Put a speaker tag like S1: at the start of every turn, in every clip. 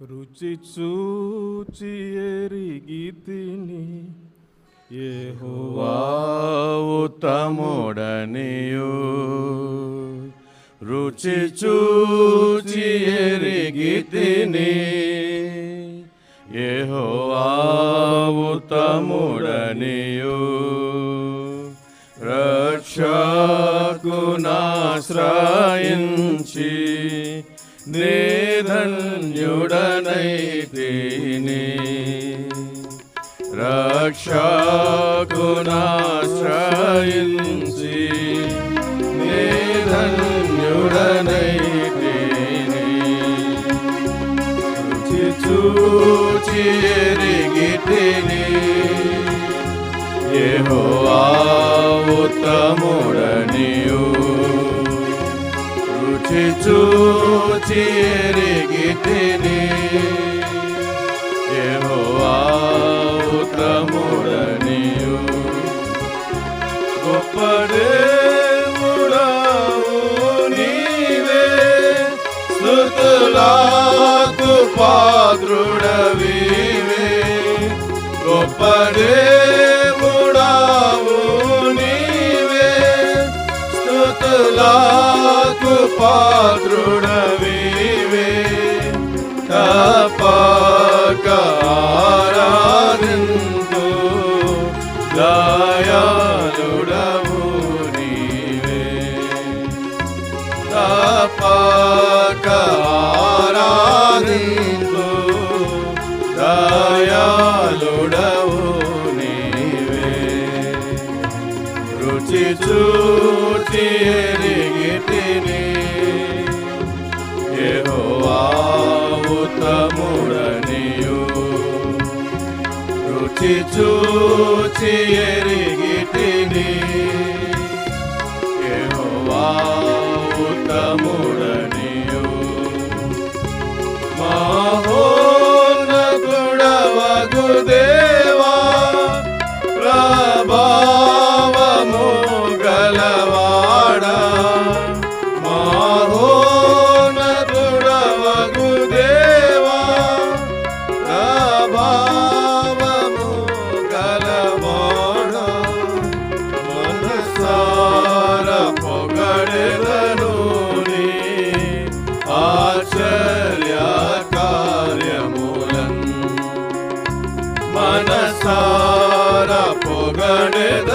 S1: రుచి చూచి ఎరిగితిని
S2: ఏహోవాముడనియు రుచి చూచి ఎరిగితిని రక్షకు నాశ్రయించి నేధన్యుడనైతిని. రక్షకునాశ్రయించి నేధన్యుడనైతిని. రుచి ఏ ఎరిగితిని. యెహోవా ఉత్తముడనియు. చూచి చూచి ఎరిగితిని ఉత్తముడనియు. గొప్పడే నీవే. స్తుతులకు పాద్రుడవివే గొప్పడే చూచి చూచి ఎరిగితిని యెహోవా ఉత్తముడు ನಡೆದ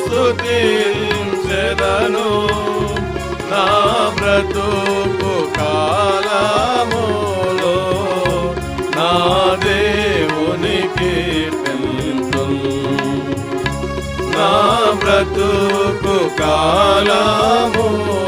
S2: స్థుతించెదను నా బ్రతుకు కాలములో నా దేవుని నా బ్రతుకు కాలములో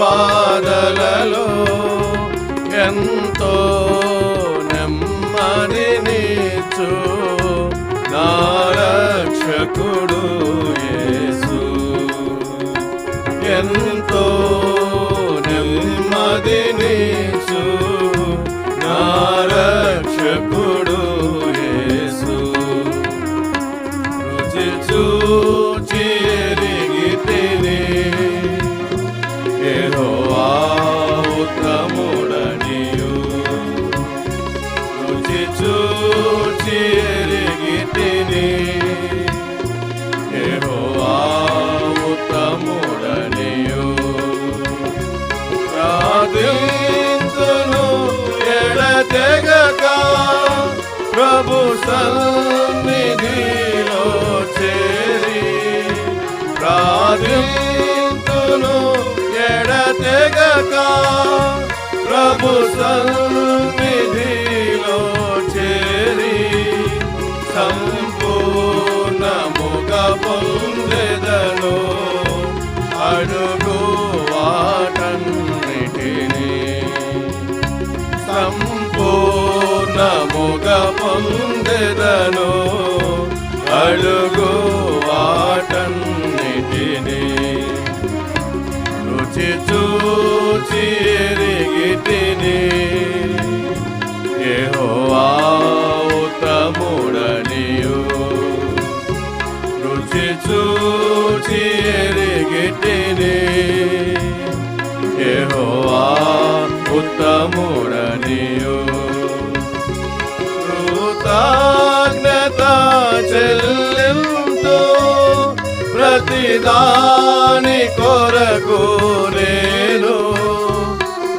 S2: బాధలలో సన్నిధిలో చేరి ప్రార్థింతును ఎడతెగక ప్రభు సన్నిధిలో సంపూర్ణముగా పొందెదను అడుగు వాటన్నిటిని. రుచి చూచి ఎరిగితిని. యెహోవా రుచి చూచి ఎరిగితిని. యెహోవా ఉత్తముడనియు. కృతజ్ఞత చెల్లింతో ప్రతిదాని కొరకు నేను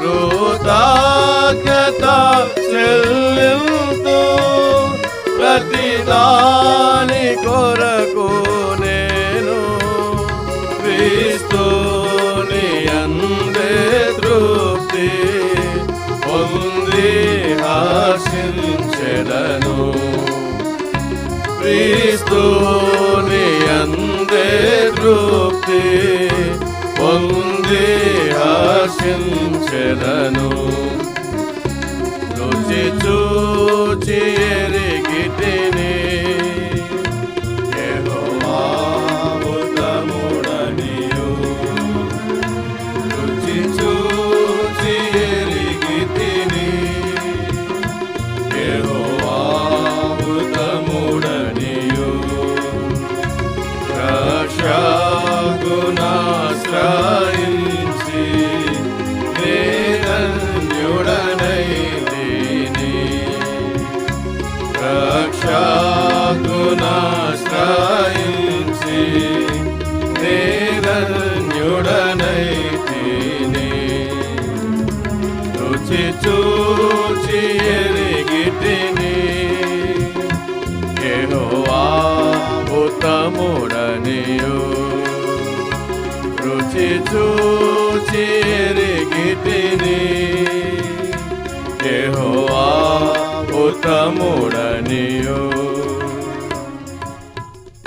S2: కృతజ్ఞత చెల్లింతో ప్రతిదాని కొరకు నేను క్రీస్తుని అందే తృప్తి పొంది ఆశించెదను. క్రీస్తుని అందే తృప్తి పొంది ఆశించెదను రుచి చూచి ఎరిగితిని నాశ్రయించి నేరన్యుడనైతిని రుచి చూచి ఎరిగితిని. ఎహోవా ఉత్తముడనియు. రుచి చూచి ఎరిగితిని. ఎహోవా ఉత్తముడనియో.